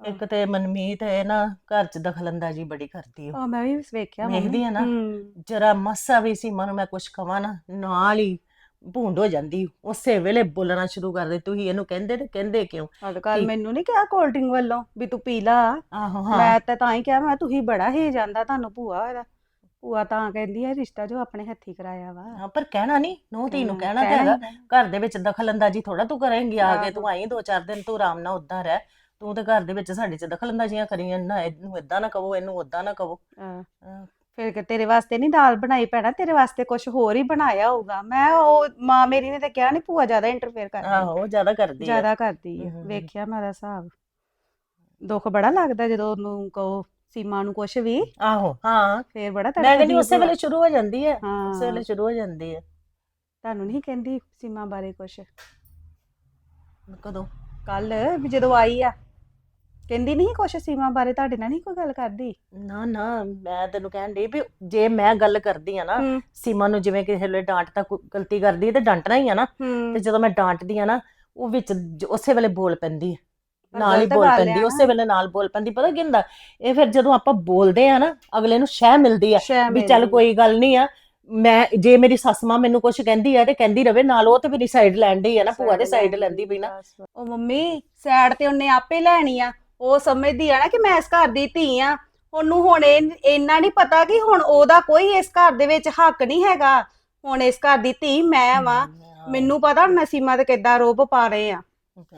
ਇੱਕ ਤੇ ਮਨਮੀਤ ਇਹ ਨਾ ਘਰ ਚ ਦਖਲਅੰਦਾਜ਼ੀ ਬੜੀ ਕਰਦੀ ਉਹ ਆ ਮੈਂ ਵੀ ਵੇਖਿਆ ਮੰਮੀ ਵੇਖਦੀ ਆ ਨਾ। ਹੂੰ। ਜਰਾ ਮੱਸਾ ਵੀ ਸੀ ਮਨ ਮੈਂ ਕੁਛ ਕਵਾਂ ਨਾ ਨਾਲ ਹੀ ਭੂੰਡ ਹੋ ਜਾਂਦੀ ਉਸੇ ਵੇਲੇ ਬੋਲਣਾ ਸ਼ੁਰੂ ਕਰ ਦੇ ਤੁਸੀਂ ਇਹਨੂੰ ਕਹਿੰਦੇ ਤੇ ਕਹਿੰਦੇ ਕਿਉਂ ਅੱਜ ਕੱਲ ਠੀਕ। ਮੈਨੂੰ ਨਹੀਂ ਕਿਹਾ ਕੋਲਡ ਡਰਿੰਕ ਵੱਲੋਂ ਵੀ ਤੂੰ ਪੀ ਲਾ ਆਹੋ ਹਾਂ ਮੈਂ ਤਾਂ ਤਾਂ ਹੀ ਕਿਹਾ ਮੈਂ ਤੁਸੀਂ ਬੜਾ ਹੀ ਜਾਂਦਾ ਤੁਹਾਨੂੰ ਭੂਆ ਇਹਦਾ ਭੂਆ ਤਾਂ ਕਹਿੰਦੀ ਹੈ ਰਿਸ਼ਤਾ ਜੋ ਆਪਣੇ ਹੱਥੀ ਕਰਾਇਆ ਵਾ ਹਾਂ, ਪਰ ਕਹਿਣਾ ਨਹੀਂ ਨੋ ਧੀ ਨੂੰ ਹਮ, ਕਹਿਣਾ ਤੇ ਹੀ ਹੈਗਾ। ਘਰ ਦੇ ਵਿੱਚ ਦਖਲਅੰਦਾਜ਼ੀ ਥੋੜਾ ਤੂੰ ਕਰੇਂਗੀ ਆ ਕੇ। ਤੂੰ ਆਈ ਦੋ ਚਾਰ ਦਿਨ ਤੂੰ ਆਰਾਮ ਨਾਲ ਉਦਾਂ ਰਹਿ ਤੂੰ ਤੇ ਘਰ ਦੇ ਵਿੱਚ ਸਾਡੇ ਚ ਦਖਲਅੰਦਾਜ਼ੀਆਂ ਕਰੀਆਂ ਨਾ ਇਹਨੂੰ ਇਦਾਂ ਨਾ ਕਹੋ ਇਹਨੂੰ ਉਦਾਂ ਨਾ ਕਹੋ। ਹਾਂ। ਫਿਰ ਕਿ ਤੇਰੇ ਵਾਸਤੇ ਨਹੀਂ ਦਾਲ ਬਣਾਈ ਪੈਣਾ ਤੇਰੇ ਵਾਸਤੇ ਕੁਝ ਹੋਰ ਹੀ ਬਣਾਇਆ ਹੋਊਗਾ। ਮੈਂ ਉਹ ਮਾਂ ਮੇਰੀ ਨੇ ਤਾਂ ਕਿਹਾ ਨਹੀਂ ਭੂਆ ਜ਼ਿਆਦਾ ਇੰਟਰਫੇਅਰ ਕਰਦੀ। ਆਹੋ ਉਹ ਜ਼ਿਆਦਾ ਕਰਦੀ ਹੈ ਜ਼ਿਆਦਾ ਕਰਦੀ ਹੈ ਹਮ, ਹਮ, ਵੇਖਿਆ ਮੈਂ ਉਹਦਾ ਹਿਸਾਬ। ਦੁੱਖ ਬੜਾ ਲੱਗਦਾ ਜਦੋਂ ਉਹਨੂੰ ਕਹੋ ਸੀਮਾ ਨੂੰ ਕੁਝ ਵੀ। ਆਹੋ ਹਾਂ। ਫੇਰ ਬੜਾ ਮੈਂ ਕਹਿੰਦੀ ਉਸੇ। ਵੇਲੇ ਸ਼ੁਰੂ ਹੋ ਜਾਂਦੀ ਹੈ ਹਾਂ। ਉਸੇ ਵੇਲੇ ਸ਼ੁਰੂ ਹੋ ਜਾਂਦੀ ਹੈ ਤੁਹਾਨੂੰ ਨਹੀਂ ਕਹਿੰਦੀ ਸੀਮਾ ਬਾਰੇ ਕੁਝ ਕਦੋਂ? ਕੱਲ ਵੀ ਜਦੋਂ ਆਈ ਆ। ਕਹਿੰਦੀ ਨਹੀਂ ਕੁਛ ਸੀਮਾ ਬਾਰੇ ਤੁਹਾਡੇ ਨਾਲ ਨਹੀਂ ਕੋਈ ਗੱਲ ਕਰਦੀ? ਨਾ ਨਾ ਮੈਂ ਤੈਨੂੰ ਕਹਿਣ ਡਈ ਵੀ ਜੇ ਮੈਂ ਗੱਲ ਕਰਦੀ ਆ ਨਾ ਹੂੰ। ਸੀਮਾ ਨੂੰ ਜਿਵੇਂ ਕਿਸੇ ਵੇਲੇ ਡਾਂਟਦਾ ਕੋਈ ਗਲਤੀ ਕਰਦੀ ਹੈ ਤੇ ਡਾਂਟਣਾ ਹੀ ਆ ਨਾ ਤੇ ਜਦੋਂ ਮੈਂ ਡਾਂਟਦੀ ਆ ਨਾ ਉਹ ਵਿੱਚ ਜ- ਉਸੇ ਵੇਲੇ ਬੋਲ ਪੈਂਦੀ ਹੈ ਨਾਲ ਹੀ ਬੋਲ ਪੈਂਦੀ। ਉਸੇ ਵੇਲੇ ਨਾਲ ਬੋਲ ਪੈਂਦੀ ਪਤਾ ਕੀ ਹੁੰਦਾ? ਇਹ ਫਿਰ ਜਦੋਂ ਆਪਾਂ ਬੋਲਦੇ ਆ ਨਾ ਅਗਲੇ ਨੂੰ ਸ਼ਹਿ ਮਿਲਦੀ ਆ ਵੀ ਚੱਲ। ਕੋਈ ਗੱਲ ਨਹੀਂ ਆ ਮੈਂ ਜੇ ਮੇਰੀ ਸੱਸ ਮਾਂ ਮੈਨੂੰ ਕੁਝ ਕਹਿੰਦੀ ਆ ਤੇ ਕਹਿੰਦੀ ਰਵੇ ਨਾਲ ਉਹ ਤੇ ਮੇਰੀ ਸਾਈਡ ਲੈਂਦੀ ਆ ਨਾ ਭੂਆ ਦੇ ਸਾਈਡ ਲੈਂਦੀ ਪਈ ਨਾ। ਉਹ ਮੰਮੀ ਸਾਈਡ ਤੇ ਉਹਨੇ ਆਪੇ ਲੈਣੀ ਆ। ਉਹ ਸਮਝਦੀ ਆ ਨਾ ਕਿ ਮੈਂ ਇਸ ਘਰ ਦੀ ਧੀ ਆ। ਉਹਨੂੰ ਹੁਣ ਇਹ ਇੰਨਾ ਨਹੀਂ ਪਤਾ ਕਿ ਹੁਣ ਉਹਦਾ ਕੋਈ ਇਸ ਘਰ ਦੇ ਵਿੱਚ ਹੱਕ ਨਹੀਂ ਹੈਗਾ। ਹੁਣ ਇਸ ਘਰ ਦੀ ਧੀ ਮੈਂ ਵਾਂ। ਮੈਨੂੰ ਪਤਾ ਹੁਣ ਮੈਂ ਸੀਮਾ ਤੇ ਕਿੱਦਾਂ ਰੋਬ ਪਾ ਰਹੇ ਆ।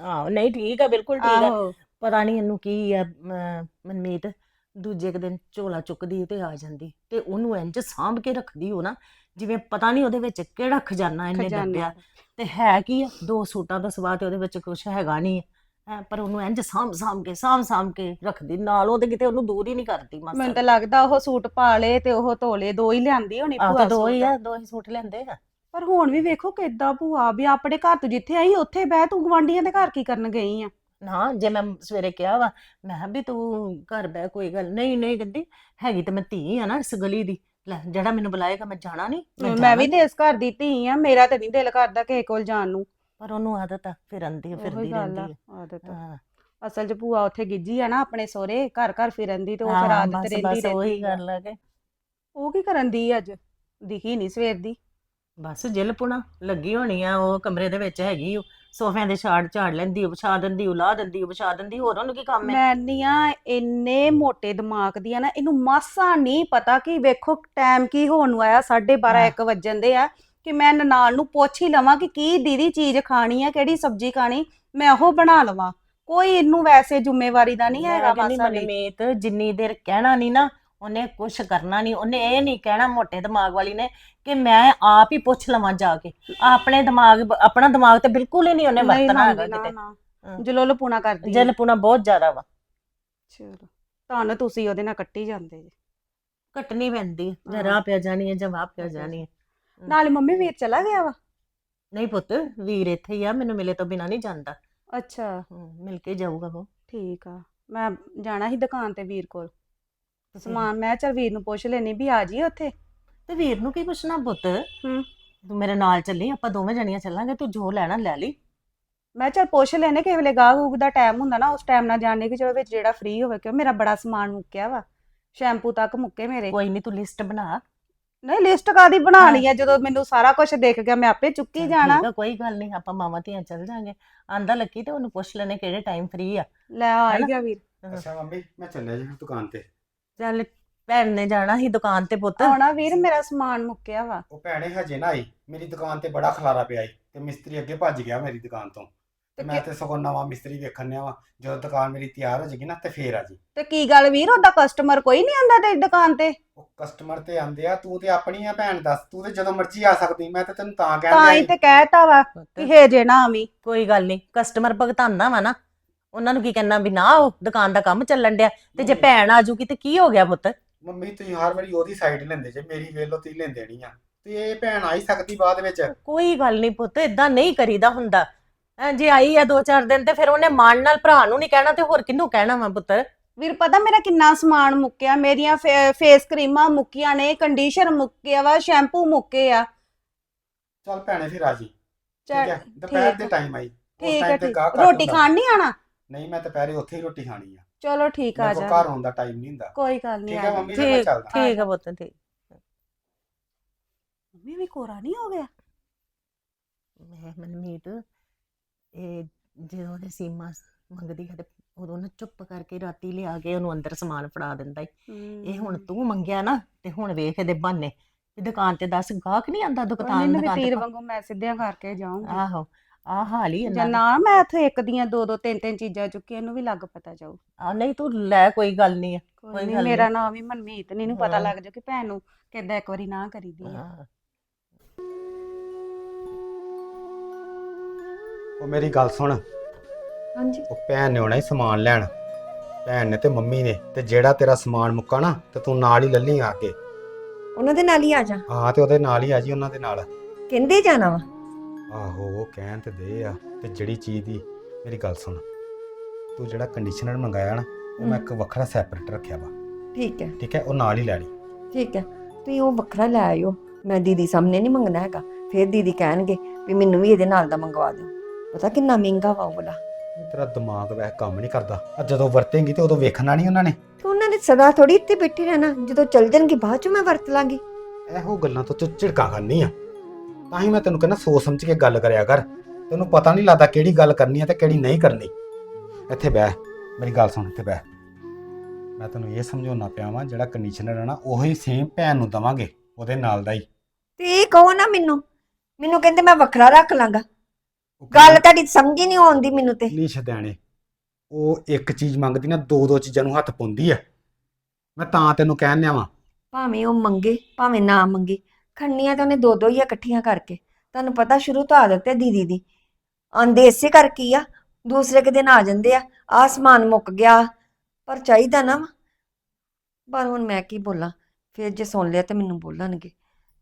ਹਾਂ ਨਹੀਂ ਠੀਕ ਆ ਬਿਲਕੁਲ ਠੀਕ ਆ। ਆਹੋ। ਪਤਾ ਨਹੀਂ ਇਹਨੂੰ ਕੀ ਆ ਮਨਮੀਤ। ਦੂਜੇ ਕੁ ਦਿਨ ਝੋਲਾ ਚੁੱਕਦੀ ਤੇ ਆ ਜਾਂਦੀ। ਤੇ ਉਹਨੂੰ ਇੰਜ ਸਾਂਭ ਕੇ ਰੱਖਦੀ ਹੋ ਨਾ ਜਿਵੇਂ ਪਤਾ ਨਹੀਂ ਉਹਦੇ ਵਿੱਚ ਕਿਹੜਾ ਖਜ਼ਾਨਾ ਇਹਨੇ ਖਜ਼ਾਨਾ। ਦੱਬਿਆ ਤੇ ਹੈ ਕੀ ਆ ਦੋ ਸੂਟਾਂ ਦਾ ਸਵਾਦ ਤੇ ਉਹਦੇ ਵਿੱਚ ਕੁਝ ਹੈਗਾ ਨਹੀਂ ਹੈ ਪਰ ਉਹਨੂੰ ਇੰਜ ਸਾਂਭ ਸਾਂਭ ਕੇ ਸਾਂਭ ਸਾਂਭ ਕੇ ਰੱਖਦੀ ਨਾਲ ਉਹਦੇ ਕਿਤੇ ਉਹਨੂੰ ਦੂਰ ਹੀ ਨਹੀਂ ਕਰਦੀ ਮਾਸਾ। ਮੈਨੂੰ ਤਾਂ ਲੱਗਦਾ ਉਹ ਸੂਟ ਪਾ ਲਏ ਤੇ ਉਹ ਧੋਲੇ ਦੋ ਹੀ ਲਿਆਂਦੀ ਹੋਣੀ ਆਹ ਭੂਆ ਤਾਂ ਦੋ ਹੀ ਸੂਟ। ਆ ਦੋ ਹੀ ਸੂਟ ਲੈਂਦੇ ਆ। ਪਰ ਹੁਣ ਵੀ ਵੇਖੋ ਕਿੱਦਾਂ ਭੂਆ ਵੀ ਆਪਣੇ ਘਰ ਤੋਂ ਜਿੱਥੇ ਆਈ ਉੱਥੇ ਬਹਿ ਤੂੰ ਗਵਾਂਢੀਆਂ ਦੇ ਘਰ ਕੀ ਕਰਨ ਗਈ ਆ? ਨਾ ਜੇ ਮੈਂ ਸਵੇਰੇ ਕਿਹਾ ਵਾ ਮੈਂ ਕਿਹਾ ਵੀ ਤੂੰ ਘਰ ਬਹਿ ਕੋਈ ਗੱਲ ਨਹੀਂ ਨਹੀਂ ਕਹਿੰਦੀ ਹੈਗੀ ਤੇ ਮੈਂ ਧੀ ਆ ਨਾ ਇਸ ਗਲੀ ਦੀ। ਲੈ ਜਿਹੜਾ ਮੈਨੂੰ ਬੁਲਾਏਗਾ ਮੈਂ ਜਾਣਾ ਨਹੀਂ ਮੈਂ ਵੀ ਤੇ ਇਸ ਘਰ ਦੀ ਧੀ ਆ ਮੇਰਾ ਤੇ ਨਹੀਂ ਦਿਲ ਕਰਦਾ ਕਿਸੇ ਕੋਲ ਜਾਣ ਨੂੰ। ਪਰ ਉਹਨੂੰ ਆਦਤ ਆ ਫਿਰਨ ਦੀ ਫਿਰਦੀ ਰਹਿੰਦੀ ਆ। ਆਦਤ ਹਾਂ। ਅਸਲ 'ਚ ਭੂਆ ਉੱਥੇ ਗਿੱਜੀ ਆ ਨਾ ਆਪਣੇ ਸੋਹਰੇ ਘਰ ਘਰ ਫਿਰਨ ਦੀ ਤੇ ਉਹ ਫਿਰ ਹਾਂ, ਆਦਤ ਬਸ ਰਹਿੰਦੀ ਬਸ ਉਹੀ ਰਹਿੰਦੀ ਆ। ਗੱਲ ਆ ਕਿ ਉਹ ਕੀ ਕਰਨ ਦੀ ਅੱਜ? ਦਿਖੀ ਨਹੀਂ ਸਵੇਰ ਦੀ। ਬਸ ਜਿਲ ਪੁਣਾ ਲੱਗੀ ਹੋਣੀ ਆ ਉਹ ਕਮਰੇ ਦੇ ਵਿੱਚ ਹੈਗੀ ਉਹ ਸੋਫਿਆਂ ਦੇ ਛਾੜ ਝਾੜ ਲੈਂਦੀ ਉਹ ਵਿਛਾ ਦਿੰਦੀ ਉਹ ਲਾ ਦਿੰਦੀ ਉਹ ਵਿਛਾ ਦਿੰਦੀ ਹੋਰ ਉਹਨੂੰ ਕੀ ਕੰਮ ਹੈ ਮੈਂ ਆ ਇੰਨੇ ਮੋਟੇ ਦਿਮਾਗ ਦੀ ਆ ਨਾ ਇਹਨੂੰ ਮਾਸਾ ਨਹੀਂ ਪਤਾ ਕਿ ਵੇਖੋ ਟਾਈਮ ਕੀ ਹੋਣ ਨੂੰ ਆਇਆ 12:30 ਹਾਂ। 1 ਵਜਣ ਦੇ ਆ। ਕਿ ਮੈਂ ਨਨਾਣ ਨੂੰ ਪੁੱਛ ਹੀ ਲਵਾਂ ਕਿ ਕੀ ਦੀਦੀ ਚੀਜ਼ ਖਾਣੀ ਆ ਕਿਹੜੀ ਸਬਜ਼ੀ ਖਾਣੀ ਮੈਂ ਉਹ ਬਣਾ ਲਵਾਂ ਕੋਈ ਇਹਨੂੰ ਵੈਸੇ ਜ਼ਿੰਮੇਵਾਰੀ ਦਾ ਨਹੀਂ ਹੈਗਾ ਮਾਸਾ ਵੀ ਮਨਮੀਤ ਜਿੰਨੀ ਦੇਰ ਕਹਿਣਾ ਨਹੀਂ ਨਾ ਉਹਨੇ ਕੁਝ ਕਰਨਾ ਨਹੀਂ ਉਹਨੇ ਇਹ ਨਹੀਂ ਕਹਿਣਾ ਮੋਟੇ ਦਿਮਾਗ ਵਾਲੀ ਨੇ ਕਿ ਮੈਂ ਆਪ ਹੀ ਪੁੱਛ ਲਵਾਂ ਜਾ ਕੇ ਆਪਣੇ ਦਿਮਾਗ ਆਪਣਾ ਦਿਮਾਗ ਤੇ ਬਿਲਕੁਲ ਹੀ ਨਹੀਂ ਉਹਨੇ ਵਰਤਣਾ ਹੈਗਾ ਕਿਤੇ। ਹਾਂ। ਜਲੋਲ ਪੁਣਾ ਕਰਦੀ। ਜਲ ਪੁਣਾ ਬਹੁਤ ਜ਼ਿਆਦਾ ਵਾ ਚਲੋ ਤੁਹਾਨੂੰ ਤੁਸੀਂ ਉਹਦੇ ਨਾਲ ਕੱਟੀ ਜਾਂਦੇ ਜੀ ਕੱਟਣੀ ਪੈਂਦੀ ਹੈ ਹਾਂ। ਰਾਹ ਪਿਆ ਜਾਣੀ ਹੈ ਜਾਂ ਵਾਹ ਪਿਆ ਜਾਣੀ ਹੈ ਨਾਲੇ ਮੰਮੀ ਵੀਰ ਚਲਾ ਗਿਆ ਵਾ? ਨਹੀਂ ਪੁੱਤ ਵੀਰ ਇੱਥੇ ਹੀ ਆ ਮੈਨੂੰ ਮਿਲੇ ਤੋਂ ਬਿਨਾ ਨਹੀਂ ਜਾਂਦਾ। ਅੱਛਾ। ਹਮ, ਮਿਲ ਕੇ ਜਾਊਗਾ ਉਹ ਠੀਕ ਆ ਮੈਂ ਜਾਣਾ ਸੀ ਦੁਕਾਨ ਤੇ ਵੀਰ ਕੋਲ। ਸਮਾਨ ਮੈਂ ਚਲ ਵੀਰ ਨੂੰ ਪੁੱਛ ਲੈਣੀ ਵੀ ਆ ਜੀ ਉੱਥੇ? ਤੇ ਵੀਰ ਨੂੰ ਕੀ ਪੁੱਛਣਾ ਪੁੱਤ? ਹੂੰ ਤੂੰ ਮੇਰੇ ਨਾਲ ਚੱਲੀ ਆਪਾਂ ਦੋਵੇਂ ਜਣੀਆਂ ਚੱਲਾਂਗੇ ਤੂੰ ਜੋ ਲੈਣਾ ਲੈ ਲਈ। ਮੈਂ ਚਲ ਪੁੱਛ ਲੈਣੇ ਕਿਸੇ ਵੇਲੇ ਗਾਹ ਗੂਗ ਦਾ ਟਾਈਮ ਹੁੰਦਾ ਨਾ ਉਸ ਟਾਈਮ ਨਾਲ ਜਾਣੇ ਕਿ ਚਲੋ ਵਿੱਚ ਜਿਹੜਾ ਫ੍ਰੀ ਹੋਵੇ ਕਿਉਂ ਮੇਰਾ ਬੜਾ ਸਮਾਨ ਮੁੱਕਿਆ ਵਾ ਸ਼ੈਂਪੂ ਤੱਕ ਮੁੱਕੇ ਮੇਰੇ। ਕੋਈ ਨਹੀਂ ਤੂੰ ਲਿਸਟ ਬਣਾ। ਨਹੀਂ ਲਿਸਟ ਕਾਦੀ ਬਣਾਣੀ ਆ? ਜਦੋਂ ਮੈਨੂੰ ਸਾਰਾ ਕੁਝ ਦੇਖ ਗਿਆ ਮੈਂ ਆਪੇ ਚੁੱਕੀ ਜਾਣਾ। ਠੀਕ ਆ, ਕੋਈ ਗੱਲ ਨਹੀਂ ਆਪਾਂ ਮਾਵਾਂ ਧੀਆਂ ਚੱਲ ਜਾਾਂਗੇ। ਆਂਦਾ ਲੱਕੀ ਤੇ ਉਹਨੂੰ ਪੁੱਛ ਲੈਣੇ ਕਿਹੜੇ ਟਾਈਮ ਫ੍ਰੀ ਆ। ਲੈ ਆ ਹੀ? ਗਿਆ ਵੀਰ। ਅੱਛਾ ਮੰਮੀ ਮੈਂ ਚੱਲਿਆ ਜੀ ਦੁਕਾਨ ਤੇ। ਚੱਲ ਭੈਣ ਨੇ ਜਾਣਾ ਸੀ ਦੁਕਾਨ ਤੇ ਪੁੱਤ। ਆਉਣਾ ਵੀਰ ਮੇਰਾ ਸਮਾਨ ਮੁੱਕਿਆ ਵਾ। ਉਹ ਭੈਣੇ ਹਜੇ ਨਾ ਆਈ। ਮੇਰੀ ਦੁਕਾਨ ਤੇ ਬੜਾ ਖਲਾਰਾ ਪਿਆ ਈ ਤੇ ਮਿਸਤਰੀ ਅੱਗੇ ਭੱਜ ਗਿਆ ਮੇਰੀ ਦੁਕਾਨ ਤੋਂ। ਤੇ ਮੈਂ ਕੀ- ਤੇ ਸਗੋਂ ਨਵਾਂ ਮਿਸਤਰੀ ਵੇਖਣ ਨਿਆ ਵਾ। ਜਦੋਂ ਦੁਕਾਨ ਮੇਰੀ ਤਿਆਰ ਹੋ ਜਾਏਗੀ ਨਾ ਤੇ ਫੇਰ ਆ ਜੀ। ਤੇ ਕੀ ਗੱਲ ਵੀਰ ਉਹਦਾ ਕਸਟਮਰ ਕੋਈ ਨਹੀਂ ਆਂਦਾ ਤੇਰੀ ਦੁਕਾਨ ਤੇ? ਉਹ ਕਸਟਮਰ ਤੇ ਆਂਦੇ ਆ ਤੂੰ ਤੇ ਆਪਣੀ ਆ ਭੈਣ ਦੱਸ ਤੂੰ ਤੇ ਜਦੋਂ ਮਰਜ਼ੀ ਆ ਸਕਦੀ ਮੈਂ ਤੇ ਤੈਨੂੰ ਤਾਂ ਤਾਂ ਕਹਿੰਦਾ ਹੀ ਤੇ ਕਹਿਤਾ ਵਾ ਕਿ ਹੇਜੇ ਨਾ ਆਵੀਂ। ਕੋਈ ਗੱਲ ਨਹੀਂ ਕਸਟਮਰ ਭਗਤਾਨਾ ਵਾ ਨਾ। ਉਹਨਾਂ ਨੂੰ ਕੀ ਕਹਿਣਾ ਵੀ ਨਾ ਉਹ ਦੁਕਾਨ ਦਾ ਕੰਮ ਚੱਲਣ ਡਿਆ। ਤੇ ਜੇ ਭੈਣ ਆ ਜੂਗੀ ਤੇ ਕੀ ਹੋ ਗਿਆ ਪੁੱਤ? ਮੰਮੀ ਤੁਸੀਂ ਹਰ ਵਾਰੀ ਉਹਦੀ ਸਾਈਡ ਲੈਂਦੇ ਜੇ ਮੇਰੀ ਵੇਲੋ ਤੁਸੀਂ ਲੈਂਦੇ ਨਹੀਂ ਆ। ਤੇ ਇਹ ਭੈਣ ਆ ਹੀ ਸਕਦੀ ਬਾਅਦ ਵਿੱਚ। ਕੋਈ ਗੱਲ ਨਹੀਂ ਪੁੱਤ ਇਦਾਂ ਨਹੀਂ ਕਰੀਦਾ ਹੁੰਦਾ। ਹੈਂ, ਜੇ ਆਈ ਆ ਦੋ ਚਾਰ ਦਿਨ ਤੇ ਫਿਰ ਉਹਨੇ ਮਾਣ ਨਾਲ ਭਰਾ ਨੂੰ ਨਹੀਂ ਕਹਿਣਾ ਤੇ ਹੋਰ ਕਿਹਨੂੰ ਕਹਿਣਾ ਵਾ ਪੁੱਤਰ ਵੀਰ ਪਤਾ ਮੇਰਾ ਕਿੰਨਾ ਸਮਾਨ ਮੁੱਕਿਆ? ਮੇਰੀਆਂ ਫੇਸ ਕਰੀਮਾਂ ਮੁੱਕੀਆਂ ਨੇ ਕੰਡੀਸ਼ਨਰ ਮੁੱਕਿਆ ਵਾ ਸ਼ੈਂਪੂ ਮੁੱਕੇ ਆ। ਚੱਲ ਭੈਣੇ ਫਿਰ ਆ ਜੀ। ਠੀਕ ਚੱਲ, ਹੈ? ਦੁਪਹਿਰ ਠੀਕ ਦੇ ਆ। ਟਾਈਮ ਆਈ ਉਸ ਠੀਕ ਹੈ time ਤੇ ਠੀਕ। ਗਾਹਕ ਘੱਟ ਰੋਟੀ ਹੁੰਦਾ। ਖਾਣ ਨਹੀਂ ਆਣਾ? ਨਹੀਂ ਮੈਂ ਦੁਪਹਿਰੇ ਉੱਥੇ ਹੀ ਰੋਟੀ ਖਾਣੀ ਆ। ਚਲੋ ਠੀਕ ਆ ਮੇਰੇ ਕੋਲ ਜਾ ਘਰ ਆਉਣ ਦਾ ਟਾਈਮ ਨਹੀਂ ਹੁੰਦਾ। ਕੋਈ ਗੱਲ ਨਹੀਂ ਠੀਕ ਆ ਮੰਮੀ ਫਿਰ ਮੈਂ ਠੀਕ ਚੱਲਦਾ। ਠੀਕ ਆ ਪੁੱਤ ਠੀਕ। ਮੰਮੀ ਵੀ ਕੋਰਾ ਨਹੀਂ ਹੋ ਗਿਆ? ਮੈਂ ਮਨਮੀਤ ਇਹ ਜਦੋਂ ਉਹਦੇ ਸੀਮਾ ਮੰਗਦੀ ਹੈ ਤੇ ਉਦੋਂ ਨਾ ਚੁੱਪ ਕਰਕੇ ਰਾਤੀ ਲਿਆ ਕੇ ਉਹਨੂੰ ਅੰਦਰ ਸਮਾਨ ਫੜਾ ਦਿੰਦਾ ਈ। ਇਹ ਹੁਣ ਤੂੰ ਮੰਗਿਆ ਨਾ ਤੇ ਹੁਣ ਵੇਖ ਇਹਦੇ ਬਹਾਨੇ। ਵੀ ਦੁਕਾਨ ਤੇ ਦੱਸ ਗਾਹਕ ਨਹੀਂ ਆਂਦਾ ਦੁਕਾਨ ਨਹੀਂ ਦੁਕਾਨ ਤੀਰ ਤੇ ਵਾਂਗੂ ਮੈਂ ਸਿੱਧਿਆਂ ਕਰਕੇ ਜਾਊਂਗੀ। ਆਹੋ ਆ ਹਾਲ ਹੀ ਜਾਂ ਇਹਨਾਂ ਦਾ। ਨਾ ਮੈਂ ਇੱਥੇ ਇੱਕ ਦੀਆਂ ਦੋ ਦੋ ਤਿੰਨ ਤਿੰਨ ਚੀਜ਼ਾਂ ਚੁੱਕੀਆਂ ਇਹਨੂੰ ਵੀ ਲੱਗ ਪਤਾ ਜਾਊ। ਆ ਨਹੀਂ ਤੂੰ ਲੈ ਕੋਈ ਗੱਲ ਨਹੀਂ ਕੋਈ ਕੋਈ ਨਹੀਂ ਮੇਰਾ। ਨਾਮ ਵੀ ਮਨਮੀਤ ਨਹੀਂ ਨੂੰ ਪਤਾ ਹਾਂ। ਲੱਗ ਜਾ ਕਿ ਭੈਣ ਨੂੰ ਕਿੱਦਾਂ ਇੱਕ ਵਾਰੀ ਨਾ ਕਰੀਦੀ ਆ। ਆ ਉਹ ਮੇਰੀ ਗੱਲ ਸੁਣ। ਹਾਂਜੀ। ਉਹ ਭੈਣ ਨੇ ਆਉਣਾ ਹੀ ਸਮਾਨ ਲੈਣ। ਭੈਣ ਨੇ ਤੇ ਮੰਮੀ ਨੇ ਤੇ ਜਿਹੜਾ ਤੇਰਾ ਸਮਾਨ ਮੁੱਕਾ ਨਾ ਤੇ ਤੂੰ ਨਾਲ ਹੀ ਲੱਲੀ ਆ ਕੇ। ਉਹਨਾਂ ਦੇ ਨਾਲ ਹੀ ਆ ਜਾ। ਹਾਂ ਤੇ ਉਹਦੇ ਨਾਲ ਹੀ ਆ ਜੀ ਉਹਨਾਂ ਦੇ ਨਾਲ। ਕਹਿੰਦੇ ਜਾਣਾ ਵਾ। ਆਹੋ ਉਹ ਕਹਿਣ ਤੇ ਦੇ ਆ ਤੇ ਜਿਹੜੀ ਚੀਜ਼ ਦੀ ਮੇਰੀ ਗੱਲ ਸੁਣ। ਤੂੰ ਜਿਹੜਾ ਕੰਡੀਸ਼ਨਰ ਮੰਗਾਇਆ ਨਾ ਉਹ ਮੈਂ ਇੱਕ ਵੱਖਰਾ ਸੈਪਰੇਟ ਰੱਖਿਆ ਵਾ। ਠੀਕ ਹੈ। ਠੀਕ ਹੈ ਉਹ ਨਾਲ ਹੀ ਲੈ ਲਈ। ਠੀਕ ਹੈ। ਤੁਸੀਂ ਉਹ ਵੱਖਰਾ ਲੈ ਆਇਓ। ਮੈਂ ਦੀਦੀ ਸਾਹਮਣੇ ਨਹੀਂ ਮੰਗਣਾ ਹੈਗਾ। ਫਿਰ ਦੀਦੀ ਕਹਿਣਗੇ ਵੀ ਮੈਨੂੰ ਵੀ ਇਹਦੇ ਨਾਲ ਦਾ ਮੰਗਵਾ ਦਿਓ। ਪਤਾ ਕਿੰਨਾ ਮਹਿੰਗਾ ਵਾ ਉਹ ਵਾਲਾ। ਇਹ ਤੇਰਾ ਦਿਮਾਗ ਵੈਸੇ ਕੰਮ ਨਹੀਂ ਕਰਦਾ। ਆ ਜਦੋਂ ਵਰਤੇਂਗੀ ਤੇ ਉਦੋਂ ਵੇਖਣਾ ਨਹੀਂ ਉਹਨਾਂ ਨੇ। ਤੇ ਉਹਨਾਂ ਨੇ ਸਦਾ ਥੋੜੀ ਇੱਥੇ ਬੈਠੇ ਰਹਿਣਾ। ਜਦੋਂ ਚੱਲ ਜਾਣਗੇ ਬਾਅਦ ਚ ਮੈਂ ਵਰਤ ਲਾਂਗੀ। ਇਹੋ ਗੱਲਾਂ ਤੋਂ ਤੂੰ ਝਿੜਕਾਂ ਖਾਂਦੀ ਆ। ਤਾਂ ਹੀ ਮੈਂ ਤੈਨੂੰ ਕਹਿੰਦਾ ਸੋਚ ਸਮਝ ਕੇ ਗੱਲ ਕਰਿਆ ਕਰ। ਤੈਨੂੰ ਪਤਾ ਨਹੀਂ ਲੱਗਦਾ ਕਿਹੜੀ ਗੱਲ ਕਰਨੀ ਆ ਤੇ ਕਿਹੜੀ ਨਹੀਂ ਕਰਨੀ। ਇੱਥੇ ਬਹਿ। ਮੇਰੀ ਗੱਲ ਸੁਣ ਇੱਥੇ ਬਹਿ। ਮੈਂ ਤੈਨੂੰ ਇਹ ਸਮਝਾਉਣਾ ਪਿਆ ਵਾਂ ਜਿਹੜਾ ਕੰਡੀਸ਼ਨਰ ਹੈ ਨਾ ਉਹੀ ਸੇਮ ਭੈਣ ਨੂੰ ਦਵਾਂਗੇ ਉਹਦੇ ਨਾਲ ਦਾ ਹੀ। ਤੇ ਇਹ ਕਹੋ ਨਾ ਮੈਨੂੰ। ਮੈਨੂੰ ਕਹਿੰਦੇ ਮੈਂ ਵੱਖਰਾ ਰੱਖ ਲਾਂਗਾ। ਗੱਲ ਤੁਹਾਡੀ ਸਮਝ ਹੀ ਨਹੀਂ ਆਉਂਦੀ ਮੈਨੂੰ ਤੇ। ਨਹੀਂ ਛਦਿਆਣੇ ਉਹ ਇੱਕ ਚੀਜ਼ ਮੰਗਦੀ ਨਾ ਦੋ ਦੋ ਚੀਜ਼ਾਂ ਨੂੰ ਹੱਥ ਪਾਉਂਦੀ ਆ। ਮੈਂ ਤਾਂ ਤੈਨੂੰ ਕਹਿਣ ਲਿਆ ਵਾਂ। ਭਾਵੇਂ ਉਹ ਮੰਗੇ ਭਾਵੇਂ ਨਾ ਮੰਗੇ ਖੰਨੀਆਂ ਤਾਂ ਉਹਨੇ ਦੋ ਦੋ ਹੀ ਆ ਇਕੱਠੀਆਂ ਕਰਕੇ। ਤੁਹਾਨੂੰ ਪਤਾ ਸ਼ੁਰੂ ਤੋਂ ਆਦਤ ਹੈ ਦੀਦੀ ਦੀ। ਆਂਦੇ ਇਸੇ ਕਰਕੇ ਹੀ ਆ ਦੂਸਰੇ ਕੁ ਦਿਨ ਆ ਜਾਂਦੇ ਆ ਆਹ ਸਮਾਨ ਮੁੱਕ ਗਿਆ ਪਰ ਚਾਹੀਦਾ ਨਾ ਵਾ। ਪਰ ਹੁਣ ਮੈਂ ਕੀ ਬੋਲਾਂ ਫਿਰ ਜੇ ਸੁਣ ਲਿਆ ਤੇ ਮੈਨੂੰ ਬੋਲਣਗੇ।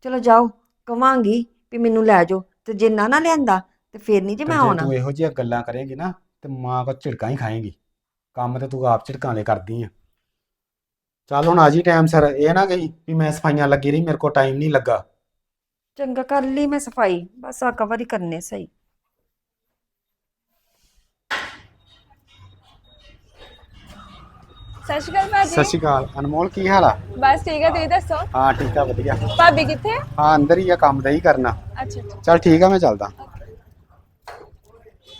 ਚਲੋ ਜਾਓ ਕਵਾਂਗੀ ਵੀ ਮੈਨੂੰ ਲੈ ਜਾਓ ਤੇ ਜੇ ਨਾ ਨਾ ਲਿਆਂਦਾ ਤੇ ਫਿਰ ਨਹੀਂ ਜੇ ਮੈਂ ਜੇ ਆਉਣਾ। ਤੂੰ ਇਹੋ ਜਿਹੀਆਂ ਗੱਲਾਂ ਕਰੇਂਗੀ ਨਾ ਤੇ ਮਾਂ ਕੋ ਝਿੜਕਾਂ ਹੀ ਖਾਏਂਗੀ। ਕੰਮ ਤੇ ਤੂੰ ਆਪ ਝਿੜਕਾਂ ਲੈ ਕਰਦੀ ਆ। ਚੱਲ ਹੁਣ ਆ ਜੀ ਟਾਈਮ ਸਰ ਇਹ ਨਾ ਗਈ ਵੀ ਮੈਂ ਸਫਾਈਆਂ ਲੱਗੀ ਰਹੀ ਮੇਰੇ ਕੋਲ ਟਾਈਮ ਨਹੀਂ ਲੱਗਾ। ਚੰਗਾ ਕਰ ਲਈ ਮੈਂ ਸਫ਼ਾਈ ਬਸ ਆ ਕਵਰ ਹੀ ਕਰਨੇ ਸਹੀ। ਸਤਿ ਸ਼੍ਰੀ ਅਕਾਲ ਭਾਜੀ ਸਤਿ ਸ਼੍ਰੀ ਅਕਾਲ। ਅਨਮੋਲ ਕੀ ਹਾਲ ਆ? ਬਸ ਠੀਕ ਹੈ ਤੁਸੀਂ ਦੱਸੋ? ਹਾਂ ਠੀਕ ਆ ਵਧੀਆ। ਭਾਬੀ ਕਿੱਥੇ ਆ? ਹਾਂ ਅੰਦਰ ਹੀ ਆ ਕੰਮ ਦਾ ਹੀ ਕਰਨਾ। ਅੱਛਾ ਅੱਛਾ। ਚੱਲ ਠੀਕ ਆ ਮੈਂ ਚੱਲਦਾ।